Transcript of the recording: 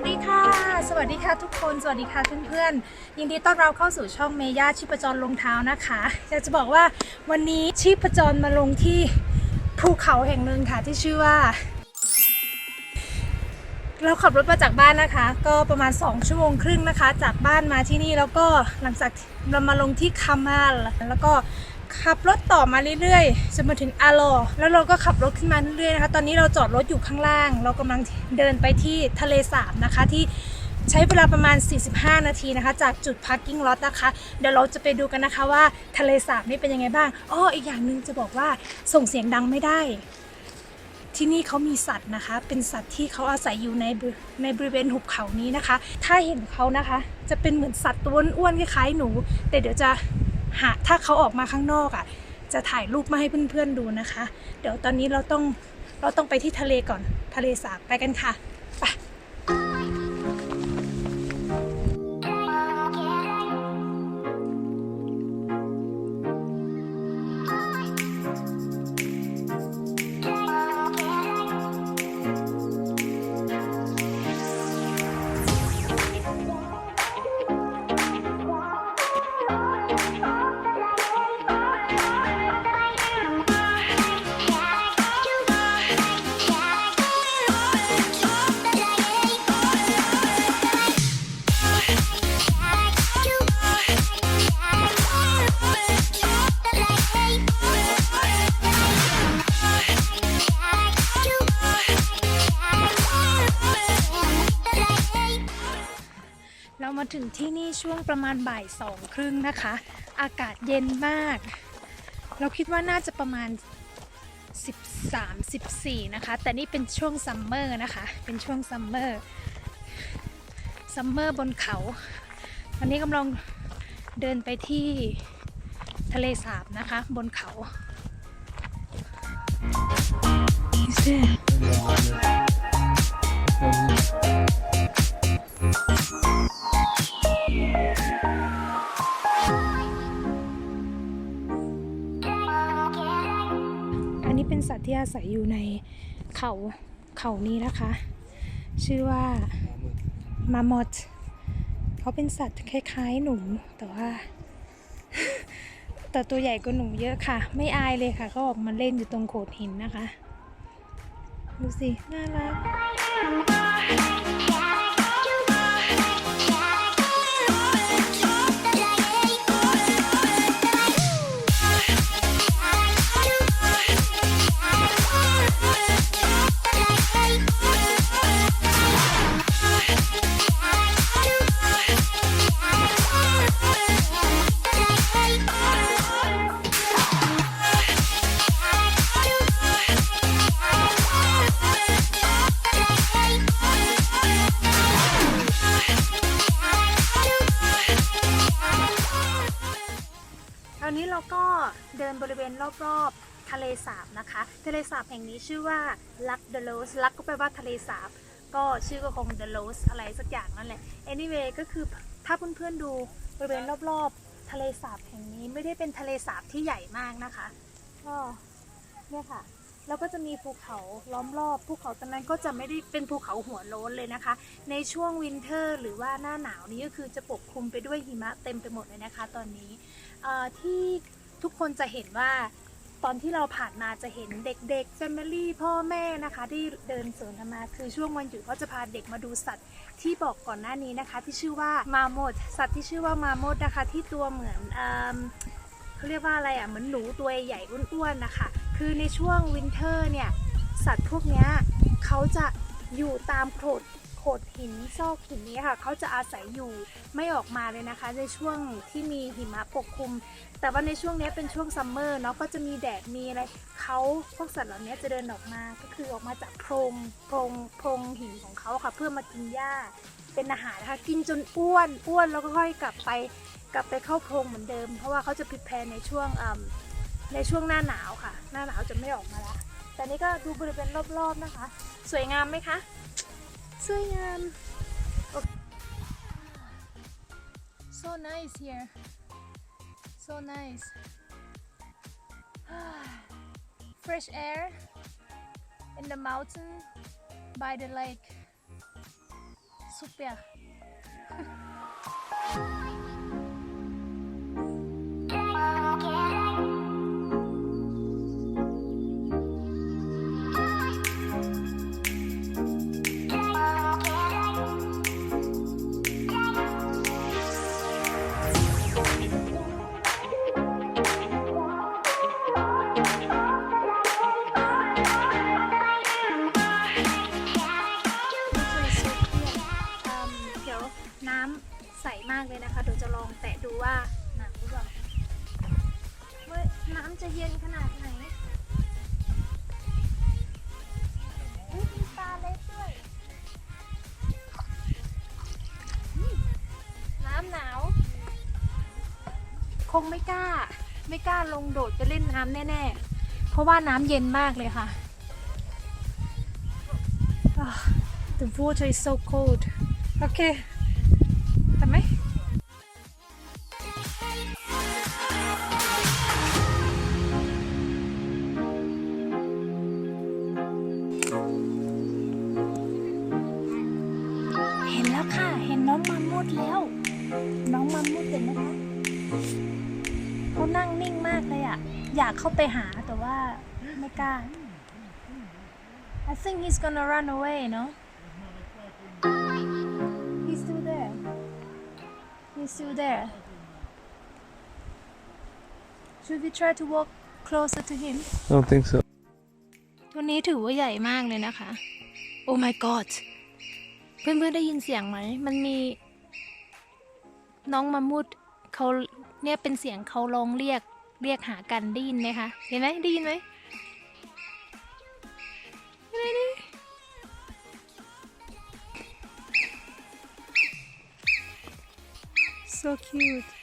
วัสดีค่ะ สวัสดีค่ะทุกคน สวัสดีค่ะเพื่อนๆ ยินดีต้อนรับเข้าสู่ช่องเมย่าชีพจรลงเท้านะคะ อยากจะบอกว่าวันนี้ชีพจรมาลงที่ภูเขาแห่งหนึ่งค่ะที่ชื่อว่า เราขับรถมาจากบ้านนะคะ ก็ประมาณ 2 ชั่วโมงครึ่งนะคะ จากบ้านมาที่นี่แล้วก็หลังจากเรามาลงที่คามาลแล้วก็ ขับรถต่อมาเรื่อยๆจนมาถึงอาโลแล้วเราก็ขับรถขึ้นมาเรื่อยๆนะคะ ตอนนี้เราจอดรถอยู่ข้างล่าง เรากำลังเดินไปที่ทะเลสาบนะคะที่ใช้เวลาประมาณ 45 นาทีนะคะ จากจุดพาร์กิ้งล็อตนะคะ เดี๋ยวเราจะไปดูกันนะคะว่าทะเลสาบนี่เป็นยังไงบ้างอ้ออีกอย่างหนึ่งจะบอกว่าส่งเสียงดังไม่ได้ ที่นี่เขามีสัตว์นะคะ เป็นสัตว์ที่เขาอาศัยอยู่ในในบริเวณหุบเขานี้นะคะ ถ้าเห็นเขานะคะ จะเป็นเหมือนสัตว์ตัวอ้วนๆคล้ายๆหนู แต่เดี๋ยวจะ หาถ้าเขาออกมาข้างนอกอะ จะถ่ายรูปมาให้เพื่อนๆดูนะคะ เดี๋ยวตอนนี้เราต้องเราต้องไปที่ทะเลก่อนทะเลสาบไปกันค่ะ ถึงที่นี่ช่วงประมาณบ่ายสองครึ่งนะคะ อากาศเย็นมาก เราคิดว่าน่าจะประมาณ 13 14 นะคะ แต่นี่เป็นช่วงซัมเมอร์นะคะ เป็นช่วงซัมเมอร์ซัมเมอร์บนเขาวันนี้กำลังเดินไปที่ทะเลสาบนะคะ บนเขา Is there? ศัยอยู่ในเขาเขานี้นะคะ ชื่อว่ามามอดเขาเป็นสัตว์คล้ายๆหนูแต่ว่า แต่ตัวใหญ่กว่าหนูเยอะค่ะ ไม่อายเลยค่ะเขาออกมาเล่นอยู่ตรงโขดหินนะคะ ดูสิ น่ารัก นบริเวณรอบๆทะเลสาบนะคะ ทะเลสาบแห่งนี้ชื่อว่าลักเดโลสลักก็แปลว่าทะเลสาบ ก็ชื่อก็คงเดโลสอะไรสักอย่างนั่นแหละ anyway ก็คือถ้าเพื่อนๆดูบริเวณรอบๆ ทะเลสาบแห่งนี้ไม่ได้เป็นทะเลสาบที่ใหญ่มากนะคะ ก็เนี่ยค่ะแล้วก็จะมีภูเขาล้อมรอบภูเขาตรงนั้นก็จะไม่ได้เป็นภูเขาหัวโล้นเลยนะคะ ในช่วงวินเทอร์หรือว่าหน้าหนาวนี้ก็คือจะปกคลุมไปด้วยหิมะเต็มไปหมดเลยนะคะ ตอนนี้ที่ ทุกคนจะเห็นว่าตอนที่เราผ่านมาจะเห็นเด็กๆ Family พ่อแม่นะคะที่เดินสวนกันมาคือช่วงวันหยุดก็จะพาเด็กมาดูสัตว์ที่บอกก่อนหน้านี้นะคะ ที่ชื่อว่ามาโมดสัตว์ที่ชื่อว่ามาโมดนะคะ ที่ตัวเหมือนเอิ่มเขาเรียกว่าอะไรอะเหมือนหนูตัวใหญ่อ้วนๆนะคะ คือในช่วงวินเทอร์เนี่ยสัตว์พวกนี้เขาจะอยู่ตามโขด ดหินซอกหินนี้ค่ะเขาจะอาศัยอยู่ไม่ออกมาเลยนะคะ ในช่วงที่มีหิมะปกคลุม แต่ว่าในช่วงนี้เป็นช่วงซัมเมอร์เนาะก็จะมีแดดมีอะไรเขาพวกสัตว์เหล่านี้จะเดินออกมาก็คือออกมาจากโพรงโพรงโพรงหินของเขาค่ะ เพื่อมากินหญ้าเป็นอาหารนะคะกินจนอ้วนอ้วนแล้วก็ค่อยกลับไปกลับไปเข้าโพรงเหมือนเดิม เพราะว่าเขาจะพิแพรในช่วงในช่วงหน้าหนาวค่ะ หน้าหนาวจะไม่ออกมาละแต่นี่ก็ดูบริเวณรอบๆนะคะ สวยงามไหมคะ So yeah. Oh. Okay. So nice here. So nice. Fresh air in the mountain by the lake. Super. นะคะเดี๋ยวจะลองแตะดูว่าหนักหรือเปล่าเว้ยน้ำจะเย็นขนาดไหนมีปลาเล็กด้วยน้ำหนาว คงไม่กล้า ไม่กล้าลงโดดไปเล่นน้ำแน่ ๆ เพราะว่าน้ำเย็นมากเลยค่ะ the water is so cold. Okay. เขานั่งนิ่งมากเลยอะอยากเข้าไปหาแต่ว่าไม่กล้า I think he's gonna run away, no? He's still there. He's still there. Should we try to walk closer to him? I don't think so. ตัวนี้ถือว่าใหญ่มากเลยนะคะ Oh my god เพื่อนๆได้ยินเสียงไหม มันมีน้องมามุดเขา เนี่ยเป็นเสียงเขาลองเรียกเรียกหากันได้ยินไหมคะ เห็นไหมได้ยินไหมเห็นไหมดิ so cute